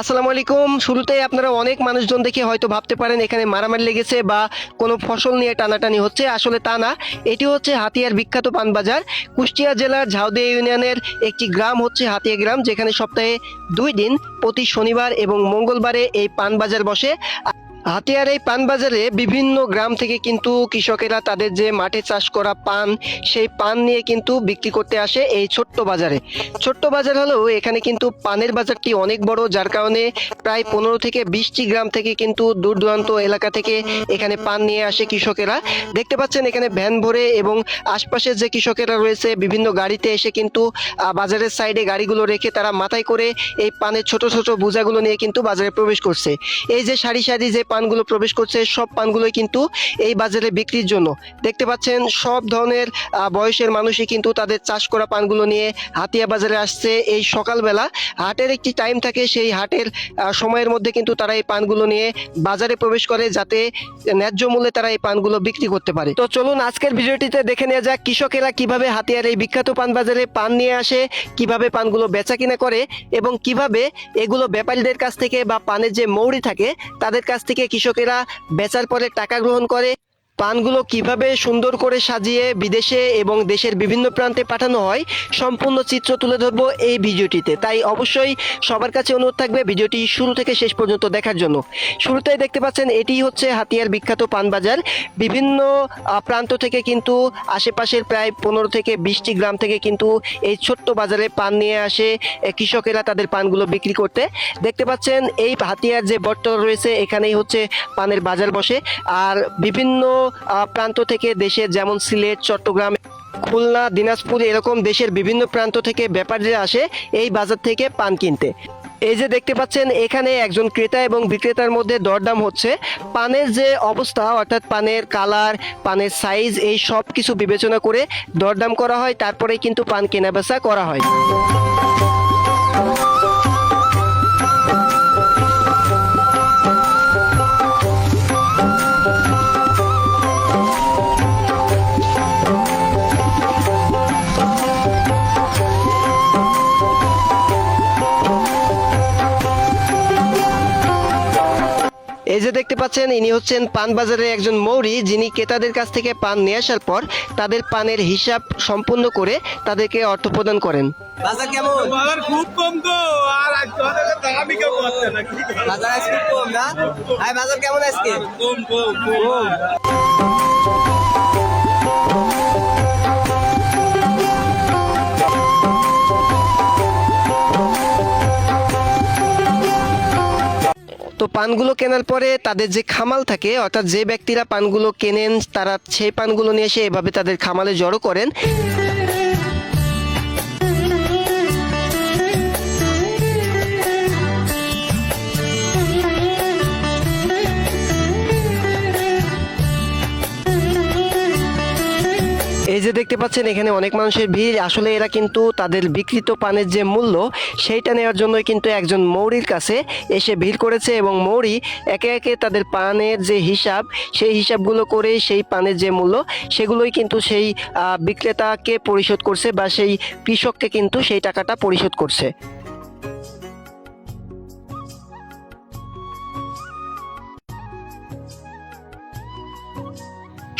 আসসালামু আলাইকুম। শুরুতেই আপনারা অনেক মানুষজন দেখে হয়তো ভাবতে পারেন এখানে মারামারি লেগেছে বা কোনো ফসল নিয়ে টানাটানি হচ্ছে। আসলে তা না। এটি হচ্ছে হাতিয়ার বিখ্যাত পান বাজার কুষ্টিয়া জেলার ঝাউদিয়া ইউনিয়নের একটি গ্রাম হচ্ছে হাতিয়া গ্রাম, যেখানে সপ্তাহে দুই দিন প্রতি শনিবার এবং মঙ্গলবারে এই পান বাজার বসে। হাতিয়ার এই পান বাজারে বিভিন্ন গ্রাম থেকে কিন্তু কৃষকেরা তাদের যে মাঠে চাষ করা পান, সেই পান নিয়ে কিন্তু বিক্রি করতে আসে এই ছোট্ট বাজারে। ছোট্ট বাজার হলেও এখানে কিন্তু পানের বাজারটি অনেক বড়, যার কারণে প্রায় পনেরো থেকে বিশটি গ্রাম থেকে কিন্তু দূর দূরান্ত এলাকা থেকে এখানে পান নিয়ে আসে কৃষকেরা। দেখতে পাচ্ছেন এখানে ভ্যান ভরে এবং আশপাশের যে কৃষকেরা রয়েছে, বিভিন্ন গাড়িতে এসে কিন্তু বাজারের সাইডে গাড়িগুলো রেখে তারা মাথায় করে এই পানের ছোট ছোট বোঝাগুলো নিয়ে কিন্তু বাজারে প্রবেশ করছে। এই যে সারি সারি যে পানগুলো প্রবেশ করছে, সব পানগুলোই কিন্তু এই বাজারে বিক্রির জন্য। দেখতে পাচ্ছেন, সব ধরনের বয়সের মানুষই কিন্তু তাদের চাষ করা পানগুলো নিয়ে হাতিয়া বাজারে আসছে। এই সকালবেলা হাটের একটি টাইম থাকে, সেই হাটের সময়ের মধ্যে কিন্তু তারা এই পানগুলো নিয়ে বাজারে প্রবেশ করে যাতে ন্যায্য মূল্যে তারা এই পানগুলো বিক্রি করতে পারে। তো চলুন আজকের ভিডিওটিতে দেখে নেওয়া যাক, কৃষকেরা কীভাবে হাতিয়ার এই বিখ্যাত পান বাজারে পান নিয়ে আসে, কীভাবে পানগুলো বেচা কিনা করে এবং কীভাবে এগুলো ব্যাপারীদের কাছ থেকে বা পানের যে মৌরি থাকে, তাদের কাছ থেকে কৃষকেরা বেচার পরে টাকা গ্রহণ করে পানগুলো কীভাবে সুন্দর করে সাজিয়ে বিদেশে এবং দেশের বিভিন্ন প্রান্তে পাঠানো হয়, সম্পূর্ণ চিত্র তুলে ধরবো এই ভিডিওটিতে। তাই অবশ্যই সবার কাছে অনুরোধ থাকবে ভিডিওটি শুরু থেকে শেষ পর্যন্ত দেখার জন্য। শুরুতেই দেখতে পাচ্ছেন, এটি হচ্ছে হাতিয়ার বিখ্যাত পান বাজার বিভিন্ন প্রান্ত থেকে কিন্তু আশেপাশের প্রায় পনেরো থেকে বিশটি গ্রাম থেকে কিন্তু এই ছোট্ট বাজারে পান নিয়ে আসে কৃষকেরা তাদের পানগুলো বিক্রি করতে। দেখতে পাচ্ছেন, এই হাতিয়ার যে বটতলা রয়েছে, এখানেই হচ্ছে পানের বাজার বসে। আর বিভিন্ন প্রান্ত থেকে দেশের যেমন সিলেট, চট্টগ্রাম, খুলনা, দিনাজপুর, এরকম দেশের বিভিন্ন প্রান্ত থেকে ব্যাপারীরা আসে এই বাজার থেকে পান কিনতে। এই যে দেখতে পাচ্ছেন, এখানে একজন ক্রেতা এবং বিক্রেতার মধ্যে দরদাম হচ্ছে। পানের যে অবস্থা, অর্থাৎ পানের কালার, পানের সাইজ, এই সব কিছু বিবেচনা করে দরদাম করা হয় তারপরে কিন্তু পান কেনাবেচা করা হয়। এই যে দেখতে পাচ্ছেন ইনি হচ্ছেন পান বাজারের একজন মৌরি যিনি ক্রেতাদের কাছ থেকে পান নিয়ে আসার পর তাদের পানের হিসাব সম্পূর্ণ করে তাদেরকে অর্থ প্রদান করেন। বাজার কেমন? বাজার খুব কম তো আর আজকে অনেক করতে না বাজার আজকে কম না? ভাই বাজার কেমন আজকে? কম কম। কম। পানগুলো কেনার পরে তাদের যে খামাল থাকে, অর্থাৎ যে ব্যক্তিরা পানগুলো কেনেন, তারা সেই পানগুলো নিয়ে এসে এভাবে তাদের খামালে জড়ো করেন। যে দেখতে পাচ্ছেন, এখানে অনেক মানুষের ভিড়। আসলে এরা কিন্তু তাদের বিকৃত পানের যে মূল্য, সেইটা নেওয়ার জন্যই কিন্তু একজন মৌরির কাছে এসে ভিড় করেছে এবং মৌরি একে একে তাদের পানের যে হিসাব, সেই হিসাবগুলো করে সেই পানের যে মূল্য, সেগুলোই কিন্তু সেই বিক্রেতাকে পরিশোধ করছে বা সেই কৃষককে কিন্তু সেই টাকাটা পরিশোধ করছে।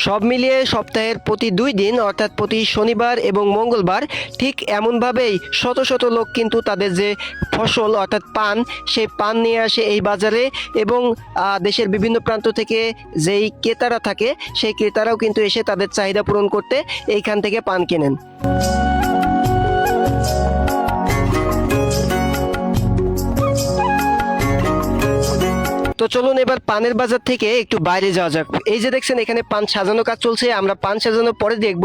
সব মিলিয়ে সপ্তাহের প্রতি দুই দিন, অর্থাৎ প্রতি শনিবার এবং মঙ্গলবার, ঠিক এমনভাবেই শত শত লোক কিন্তু তাদের যে ফসল, অর্থাৎ পান, সেই পান নিয়ে আসে এই বাজারে এবং দেশের বিভিন্ন প্রান্ত থেকে যেই ক্রেতারা থাকে, সেই ক্রেতারাও কিন্তু এসে তাদের চাহিদা পূরণ করতে এইখান থেকে পান কেনেন। তো চলুন এবার পানের বাজার থেকে একটু বাইরে যাওয়া যাক। এই যে দেখছেন, এখানে পান সাজানো কাজ চলছে। আমরা পান সাজানোর পরে দেখব,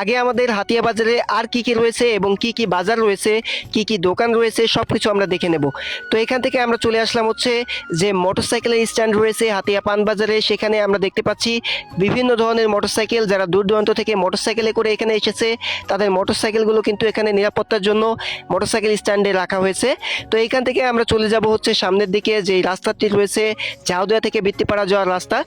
আগে আমাদের হাতিয়া বাজারে আর কি কি রয়েছে এবং কি কি বাজার রয়েছে, কি কি দোকান রয়েছে সব কিছু আমরা দেখে নেব। তো এখান থেকে আমরা চলে আসলাম হচ্ছে যে মোটরসাইকেলের স্ট্যান্ড রয়েছে হাতিয়া পান বাজারে। সেখানে আমরা দেখতে পাচ্ছি বিভিন্ন ধরনের মোটরসাইকেল। যারা দূর দূরান্ত থেকে মোটরসাইকেলে করে এখানে এসেছে, তাদের মোটরসাইকেলগুলো কিন্তু এখানে নিরাপত্তার জন্য মোটরসাইকেল স্ট্যান্ডে রাখা হয়েছে। তো এইখান থেকে আমরা চলে যাব হচ্ছে সামনের দিকে যে রাস্তাটি রয়েছে ঝাউদিয়া থেকে বৃত্তিপাড়া যাওয়ার রাস্তা।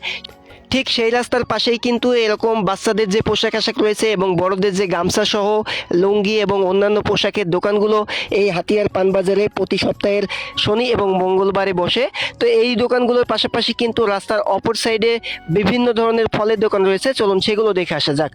ঠিক সেই রাস্তার পাশেই কিন্তু এরকম বাচ্চাদের যে পোশাক আশাক রয়েছে এবং বড়দের যে গামছা সহ লুঙ্গি এবং অন্যান্য পোশাকের দোকানগুলো এই হাতিয়ার পানবাজারে প্রতি সপ্তাহের শনি এবং মঙ্গলবারে বসে। তো এই দোকানগুলোর পাশাপাশি কিন্তু রাস্তার অপর সাইডে বিভিন্ন ধরনের ফলের দোকান রয়েছে। চলুন সেগুলো দেখে আসা যাক।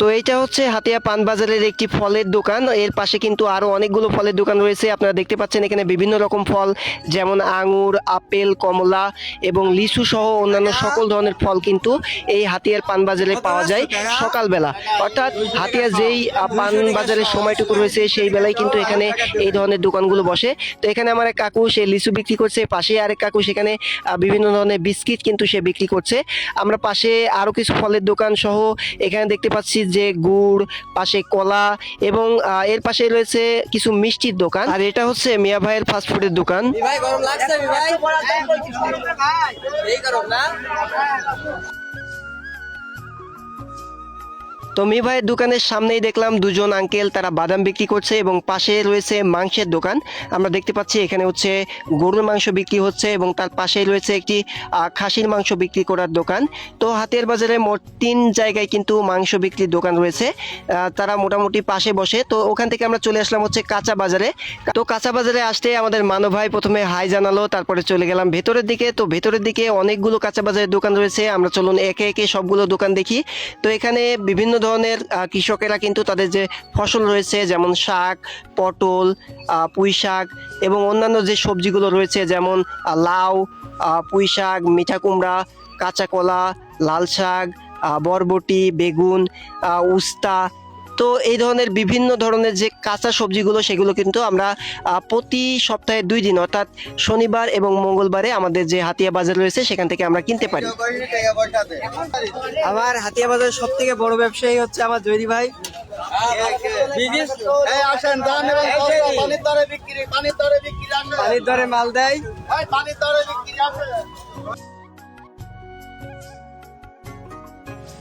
তো এইটা হচ্ছে হাতিয়া পান বাজারের একটি ফলের দোকান। এর পাশে কিন্তু আরও অনেকগুলো ফলের দোকান রয়েছে। আপনারা দেখতে পাচ্ছেন এখানে বিভিন্ন রকম ফল যেমন আঙুর আপেল কমলা এবং লিচু সহ অন্যান্য সকল ধরনের ফল কিন্তু এই হাতিয়ার পান বাজারে পাওয়া যায় সকালবেলা। অর্থাৎ হাতিয়া যেই আহ, পান বাজারের সময়টুকু রয়েছে সেই বেলায় কিন্তু এখানে এই ধরনের দোকানগুলো বসে। তো এখানে আমার এক কাকু সে লিচু বিক্রি করছে। পাশে আরেক কাকু সেখানে বিভিন্ন ধরনের বিস্কিট কিন্তু সে বিক্রি করছে। আমরা পাশে আরও কিছু ফলের দোকান সহ এখানে দেখতে পাচ্ছি যে গুড় পাশে কলা এবং এর পাশে রয়েছে কিছু মিষ্টির দোকান। আর এটা হচ্ছে মিয়া ভাইয়ের ফাস্টফুডের দোকান। ভাই গরম লাগছে ভাই? এই গরম না? তো মি ভাইয়ের দোকানের সামনেই দেখলাম দুজন আঙ্কেল তারা বাদাম বিক্রি করছে এবং পাশে রয়েছে মাংসের দোকান। আমরা দেখতে পাচ্ছি এখানে হচ্ছে গরুর মাংস বিক্রি হচ্ছে এবং তার পাশেই রয়েছে একটি খাসির মাংস বিক্রি করার দোকান। তো হাতের বাজারে মোট তিন জায়গায় কিন্তু মাংস বিক্রির দোকান রয়েছে। তারা মোটামুটি পাশে বসে। তো ওখান থেকে আমরা চলে আসলাম হচ্ছে কাঁচা বাজারে। তো কাঁচা বাজারে আসতে আমাদের মানব ভাই প্রথমে হাই জানালো, তারপরে চলে গেলাম ভেতরের দিকে। তো ভেতরের দিকে অনেকগুলো কাঁচা বাজারের দোকান রয়েছে। আমরা চলুন একে একে সবগুলো দোকান দেখি। তো এখানে বিভিন্ন ধরনের কৃষকেরা কিন্তু তাদের যে ফসল রয়েছে, যেমন শাক, পটল পুঁই শাক এবং অন্যান্য যে সবজিগুলো রয়েছে, যেমন লাউ পুঁই শাক, মিঠা কুমড়া, কাঁচা কলা, লাল শাক বরবটি, বেগুন উস্তা তো এই ধরনের বিভিন্ন ধরনের যে কাঁচা সবজিগুলো সেগুলো কিন্তু আমরা প্রতি সপ্তাহে দুই দিন অর্থাৎ শনিবার এবং মঙ্গলবারে আমাদের যে হাতিয়া বাজার রয়েছে সেখান থেকে আমরা কিনতে পারি। আমার হাতিয়া বাজারের সব থেকে বড় ব্যবসায়ী হচ্ছে আমার জয়ী ভাই। বিদেশ এই আসেন দান এবং কত পানির দরে বিক্রি পানির দরে বিক্রি আসেন। পানির দরে মাল দেয়। পানির দরে বিক্রি আসেন।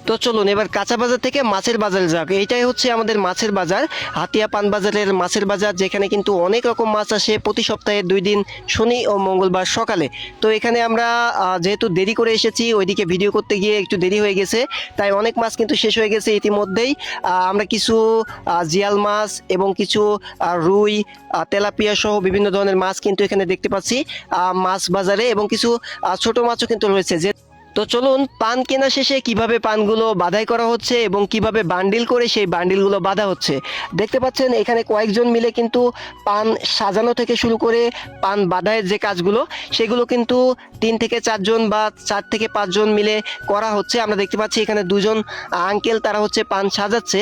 তো চলুন, এবার কাঁচা বাজার থেকে মাছের বাজারে যাক। এইটাই হচ্ছে আমাদের মাছের বাজার। হাতিয়া পান বাজারের মাছের বাজার, যেখানে কিন্তু অনেক রকম মাছ আসে প্রতি সপ্তাহে দুই দিন, শনি ও মঙ্গলবার সকালে। তো এখানে আমরা যেহেতু দেরি করে এসেছি, ওইদিকে ভিডিও করতে গিয়ে একটু দেরি হয়ে গেছে, তাই অনেক মাছ কিন্তু শেষ হয়ে গেছে ইতিমধ্যেই। আমরা কিছু জিয়াল মাছ এবং কিছু রুই তেলাপিয়া সহ বিভিন্ন ধরনের মাছ কিন্তু এখানে দেখতে পাচ্ছি। মাছ বাজারে এবং কিছু ছোট মাছও কিন্তু রয়েছে, যে তো চলুন, পান কেনা শেষে কীভাবে পানগুলো বাধাই করা হচ্ছে এবং কীভাবে বান্ডিল করে সেই বান্ডিলগুলো বাঁধা হচ্ছে? দেখতে পাচ্ছেন, এখানে কয়েকজন মিলে কিন্তু পান সাজানো থেকে শুরু করে পান বাধাইয়ের যে কাজগুলো, সেগুলো কিন্তু তিন থেকে চারজন বা চার থেকে পাঁচজন মিলে করা হচ্ছে। আমরা দেখতে পাচ্ছি এখানে দুজন আঙ্কেল, তারা হচ্ছে পান সাজাচ্ছে।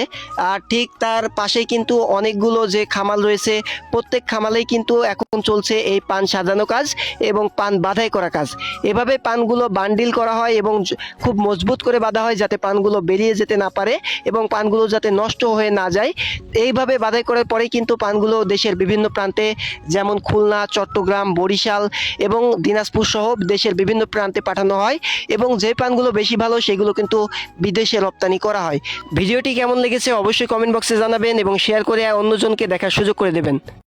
আর ঠিক তার পাশেই কিন্তু অনেকগুলো যে খামাল রয়েছে, প্রত্যেক খামালেই কিন্তু এখন চলছে এই পান সাজানো কাজ এবং পান বাধাই করা কাজ। এভাবে পানগুলো বান্ডিল করা হয় এবং খুব মজবুত করে বাঁধা হয় যাতে পানগুলো বেরিয়ে যেতে না পারে এবং পানগুলো যাতে নষ্ট হয়ে না যায়। এইভাবে বাঁধাই করার পরে কিন্তু পানগুলো দেশের বিভিন্ন প্রান্তে যেমন খুলনা, চট্টগ্রাম, বরিশাল এবং দিনাজপুর সহ দেশের বিভিন্ন প্রান্তে পাঠানো হয় এবং যে পানগুলো বেশি ভালো সেগুলো কিন্তু বিদেশে রপ্তানি করা হয়। ভিডিওটি কেমন লেগেছে অবশ্যই কমেন্ট বক্সে জানাবেন এবং শেয়ার করে অন্যজনকে দেখার সুযোগ করে দেবেন।